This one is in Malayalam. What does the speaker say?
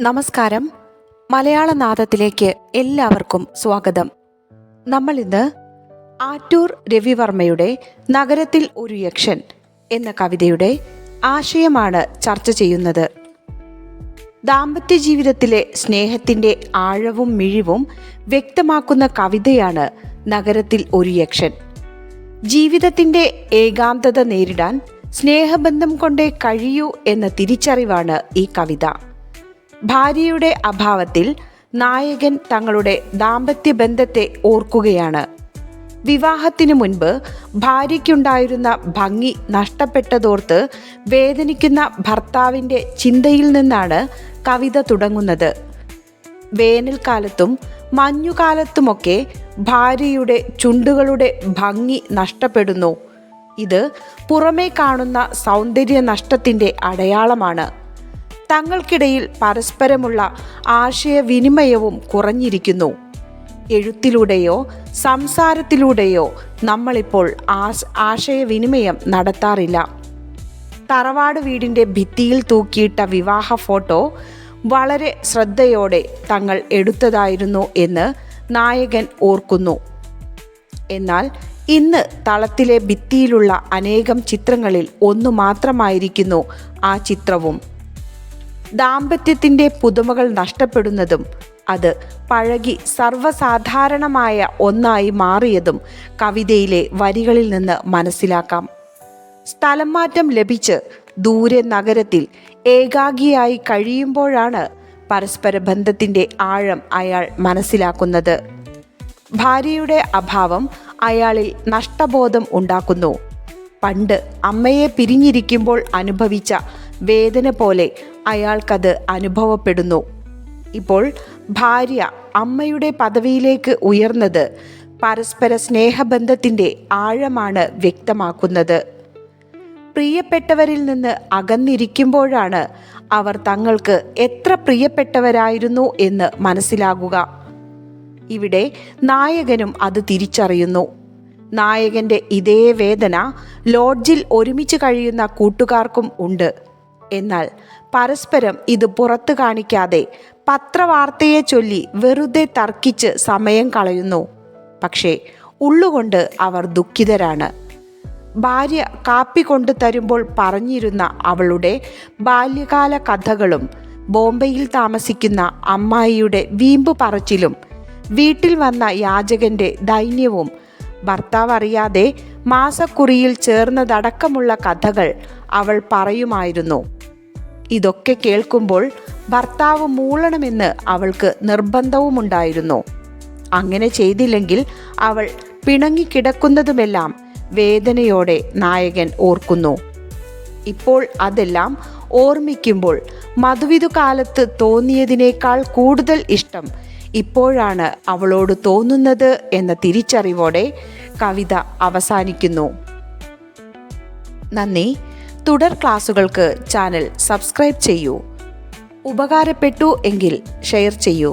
നമസ്കാരം. മലയാള നാദത്തിലേക്ക് എല്ലാവർക്കും സ്വാഗതം. നമ്മൾ ഇന്ന് ആറ്റൂർ രവിവർമ്മയുടെ നഗരത്തിൽ ഒരു യക്ഷൻ എന്ന കവിതയുടെ ആശയമാണ് ചർച്ച ചെയ്യുന്നത്. ദാമ്പത്യ ജീവിതത്തിലെ സ്നേഹത്തിന്റെ ആഴവും മിഴിവും വ്യക്തമാക്കുന്ന കവിതയാണ് നഗരത്തിൽ ഒരു യക്ഷൻ. ജീവിതത്തിന്റെ ഏകാന്തത നേരിടാൻ സ്നേഹബന്ധം കൊണ്ടേ കഴിയൂ എന്ന തിരിച്ചറിവാണ് ഈ കവിത. ഭാര്യയുടെ അഭാവത്തിൽ നായകൻ തങ്ങളുടെ ദാമ്പത്യ ബന്ധത്തെ ഓർക്കുകയാണ്. വിവാഹത്തിനു മുൻപ് ഭാര്യയ്ക്കുണ്ടായിരുന്ന ഭംഗി നഷ്ടപ്പെട്ടതോർത്ത് വേദനിക്കുന്ന ഭർത്താവിന്റെ ചിന്തയിൽ നിന്നാണ് കവിത തുടങ്ങുന്നത്. വേനൽക്കാലത്തും മഞ്ഞുകാലത്തുമൊക്കെ ഭാര്യയുടെ ചുണ്ടുകളുടെ ഭംഗി നഷ്ടപ്പെടുന്നു. ഇത് പുറമേ കാണുന്ന സൗന്ദര്യ നഷ്ടത്തിന്റെ അടയാളമാണ്. തങ്ങൾക്കിടയിൽ പരസ്പരമുള്ള ആശയവിനിമയവും കുറഞ്ഞിരിക്കുന്നു. എഴുത്തിലൂടെയോ സംസാരത്തിലൂടെയോ നമ്മളിപ്പോൾ ആശ ആശയവിനിമയം നടത്താറില്ല. തറവാട് വീടിന്റെ ഭിത്തിയിൽ തൂക്കിയിട്ട വിവാഹ ഫോട്ടോ വളരെ ശ്രദ്ധയോടെ തങ്ങൾ എടുത്തതായിരുന്നു എന്ന് നായകൻ ഓർക്കുന്നു. എന്നാൽ ഇന്ന് തളത്തിലെ ഭിത്തിയിലുള്ള അനേകം ചിത്രങ്ങളിൽ ഒന്നു മാത്രമായിരിക്കുന്നു ആ ചിത്രവും. ദാമ്പത്യത്തിന്റെ പുതുമകൾ നഷ്ടപ്പെടുന്നതും അത് പഴകി സർവസാധാരണമായ ഒന്നായി മാറിയതും കവിതയിലെ വരികളിൽ നിന്ന് മനസ്സിലാക്കാം. സ്ഥലം മാറ്റം ലഭിച്ച് ദൂരെ നഗരത്തിൽ ഏകാഗിയായി കഴിയുമ്പോഴാണ് പരസ്പര ബന്ധത്തിന്റെ ആഴം അയാൾ മനസ്സിലാക്കുന്നത്. ഭാര്യയുടെ അഭാവം അയാളിൽ നഷ്ടബോധം ഉണ്ടാക്കുന്നു. പണ്ട് അമ്മയെ പിരിഞ്ഞിരിക്കുമ്പോൾ അനുഭവിച്ച വേദന പോലെ അയാൾക്കത് അനുഭവപ്പെടുന്നു. ഇപ്പോൾ ഭാര്യ അമ്മയുടെ പദവിയിലേക്ക് ഉയർന്നത് പരസ്പര സ്നേഹബന്ധത്തിന്റെ ആഴമാണ് വ്യക്തമാക്കുന്നത്. പ്രിയപ്പെട്ടവരിൽ നിന്ന് അകന്നിരിക്കുമ്പോഴാണ് അവർ തങ്ങൾക്ക് എത്ര പ്രിയപ്പെട്ടവരായിരുന്നു എന്ന് മനസ്സിലാകുക. ഇവിടെ നായകനും അത് തിരിച്ചറിയുന്നു. നായകന്റെ ഇതേ വേദന ലോഡ്ജിൽ ഒരുമിച്ച് കഴിയുന്ന കൂട്ടുകാർക്കും ഉണ്ട്. എന്നാൽ പരസ്പരം ഇത് പുറത്തു കാണിക്കാതെ പത്രവാർത്തയെ ചൊല്ലി വെറുതെ തർക്കിച്ച് സമയം കളയുന്നു. പക്ഷേ ഉള്ളുകൊണ്ട് അവർ ദുഃഖിതരാണ്. ഭാര്യ കാപ്പി കൊണ്ടു തരുമ്പോൾ പറഞ്ഞിരുന്ന അവളുടെ ബാല്യകാല കഥകളും ബോംബെയിൽ താമസിക്കുന്ന അമ്മായിയുടെ വീമ്പ് പറച്ചിലും വീട്ടിൽ വന്ന യാചകന്റെ ദൈന്യവും ഭർത്താവ് അറിയാതെ മാസക്കുറിയിൽ ചേർന്നതടക്കമുള്ള കഥകൾ അവൾ പറയുമായിരുന്നു. ഇതൊക്കെ കേൾക്കുമ്പോൾ ഭർത്താവ് മൂളണമെന്ന് അവൾക്ക് നിർബന്ധവുമുണ്ടായിരുന്നു. അങ്ങനെ ചെയ്തില്ലെങ്കിൽ അവൾ പിണങ്ങിക്കിടക്കുന്നതുമെല്ലാം വേദനയോടെ നായകൻ ഓർക്കുന്നു. ഇപ്പോൾ അതെല്ലാം ഓർമ്മിക്കുമ്പോൾ മധുവിധു കാലത്ത് തോന്നിയതിനേക്കാൾ കൂടുതൽ ഇഷ്ടം ഇപ്പോഴാണ് അവളോട് തോന്നുന്നത് എന്ന തിരിച്ചറിവോടെ കവിത അവസാനിക്കുന്നു. നന്ദി. തുടർ ക്ലാസുകൾക്ക് ചാനൽ സബ്സ്ക്രൈബ് ചെയ്യൂ. ഉപകാരപ്പെട്ടു എങ്കിൽ ഷെയർ ചെയ്യൂ.